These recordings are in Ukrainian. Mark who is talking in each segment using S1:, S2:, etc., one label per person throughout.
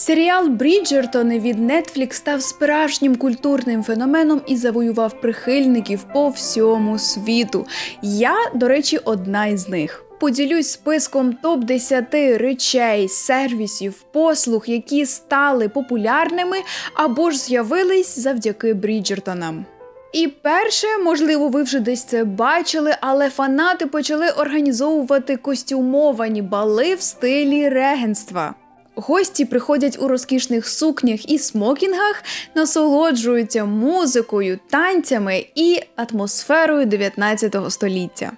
S1: Серіал Бріджертони від Netflix став справжнім культурним феноменом і завоював прихильників по всьому світу. Я, до речі, одна із них. Поділюсь списком топ 10 речей, сервісів, послуг, які стали популярними або ж з'явились завдяки Бріджертонам. І перше, можливо, ви вже десь це бачили, але фанати почали організовувати костюмовані бали в стилі регенства. Гості приходять у розкішних сукнях і смокінгах, насолоджуються музикою, танцями і атмосферою 19 століття.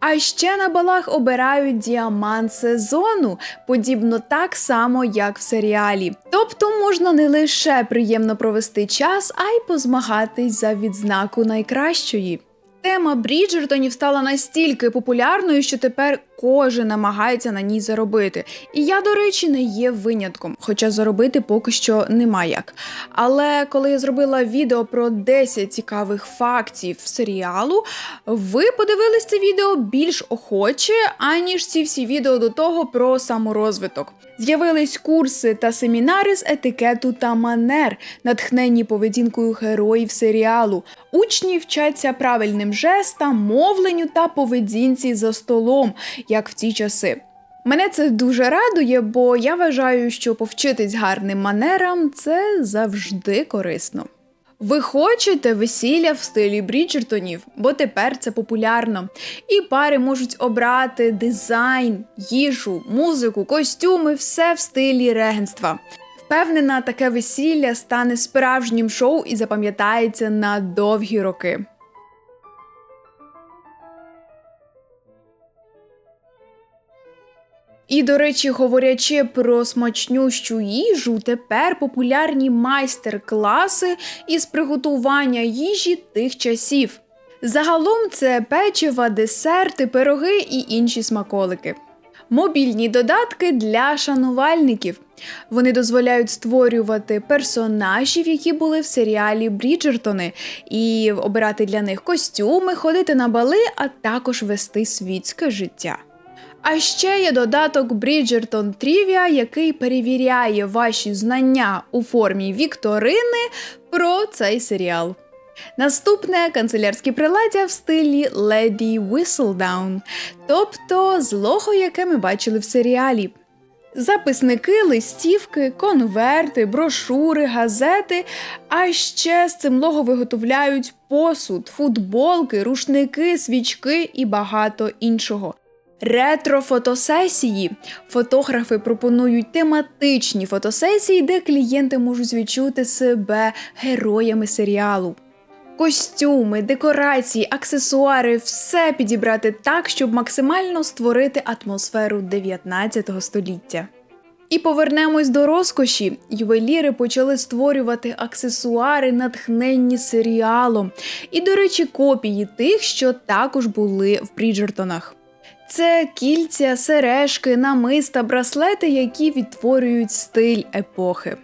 S1: А ще на балах обирають діамант сезону, подібно так само, як в серіалі. Тобто можна не лише приємно провести час, а й позмагатись за відзнаку найкращої. Тема Бріджертонів стала настільки популярною, що тепер кожен намагається на ній заробити. І я, до речі, не є винятком, хоча заробити поки що нема як. Але коли я зробила відео про 10 цікавих фактів серіалу, ви подивились це відео більш охоче, аніж ці всі відео до того про саморозвиток. З'явились курси та семінари з етикету та манер, натхнені поведінкою героїв серіалу. Учні вчаться правильним жестам, мовленню та поведінці за столом, як в ті часи. Мене це дуже радує, бо я вважаю, що повчитись гарним манерам це завжди корисно. Ви хочете весілля в стилі Бріджертонів, бо тепер це популярно. І пари можуть обрати дизайн, їжу, музику, костюми, все в стилі регенства. Впевнена, таке весілля стане справжнім шоу і запам'ятається на довгі роки. І, до речі, говорячи про смачнющу їжу, тепер популярні майстер-класи із приготування їжі тих часів. Загалом це печива, десерти, пироги і інші смаколики. Мобільні додатки для шанувальників. Вони дозволяють створювати персонажів, які були в серіалі Бріджертони, і обирати для них костюми, ходити на бали, а також вести світське життя. А ще є додаток Bridgerton Trivia, який перевіряє ваші знання у формі вікторини про цей серіал. Наступне канцелярські приладдя в стилі Lady Whistledown, тобто злого, яке ми бачили в серіалі. Записники, листівки, конверти, брошури, газети. А ще з цим лого виготовляють посуд, футболки, рушники, свічки і багато іншого. Ретро-фотосесії. Фотографи пропонують тематичні фотосесії, де клієнти можуть відчути себе героями серіалу. Костюми, декорації, аксесуари все підібрати так, щоб максимально створити атмосферу 19 століття. І повернемось до розкоші. Ювеліри почали створювати аксесуари, натхненні серіалом. І, до речі, копії тих, що також були в Бріджертонах. Це кільця, сережки, намиста, браслети, які відтворюють стиль епохи.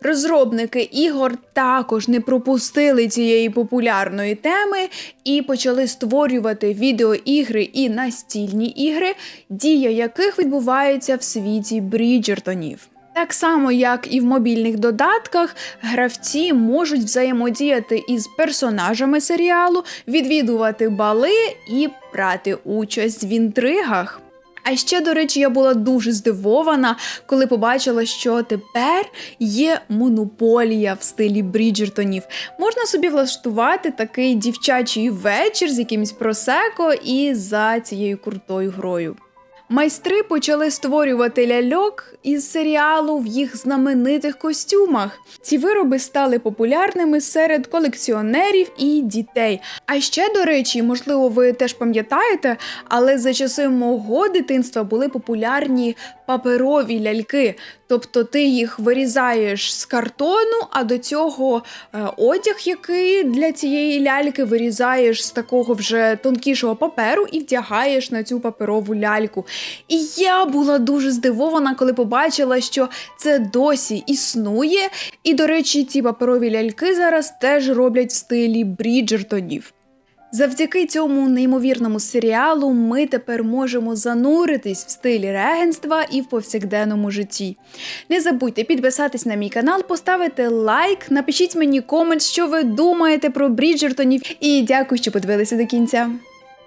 S1: Розробники ігор також не пропустили цієї популярної теми і почали створювати відеоігри і настільні ігри, дія яких відбувається в світі Бріджертонів. Так само, як і в мобільних додатках, гравці можуть взаємодіяти із персонажами серіалу, відвідувати бали і брати участь в інтригах. А ще, до речі, я була дуже здивована, коли побачила, що тепер є монополія в стилі Бріджертонів. Можна собі влаштувати такий дівчачий вечір з якимось просеко і за цією крутою грою. Майстри почали створювати ляльок із серіалу в їх знаменитих костюмах. Ці вироби стали популярними серед колекціонерів і дітей. А ще, до речі, можливо, ви теж пам'ятаєте, але за часи мого дитинства були популярні паперові ляльки. Тобто ти їх вирізаєш з картону, а до цього е, одяг, який для цієї ляльки вирізаєш з такого вже тонкішого паперу і вдягаєш на цю паперову ляльку. І я була дуже здивована, коли побачила, що це досі існує. І, до речі, ці паперові ляльки зараз теж роблять в стилі Бріджертонів. Завдяки цьому неймовірному серіалу ми тепер можемо зануритись в стилі регенства і в повсякденному житті. Не забудьте підписатись на мій канал, поставити лайк, напишіть мені комент, що ви думаєте про Бріджертонів, і дякую, що подивилися до кінця.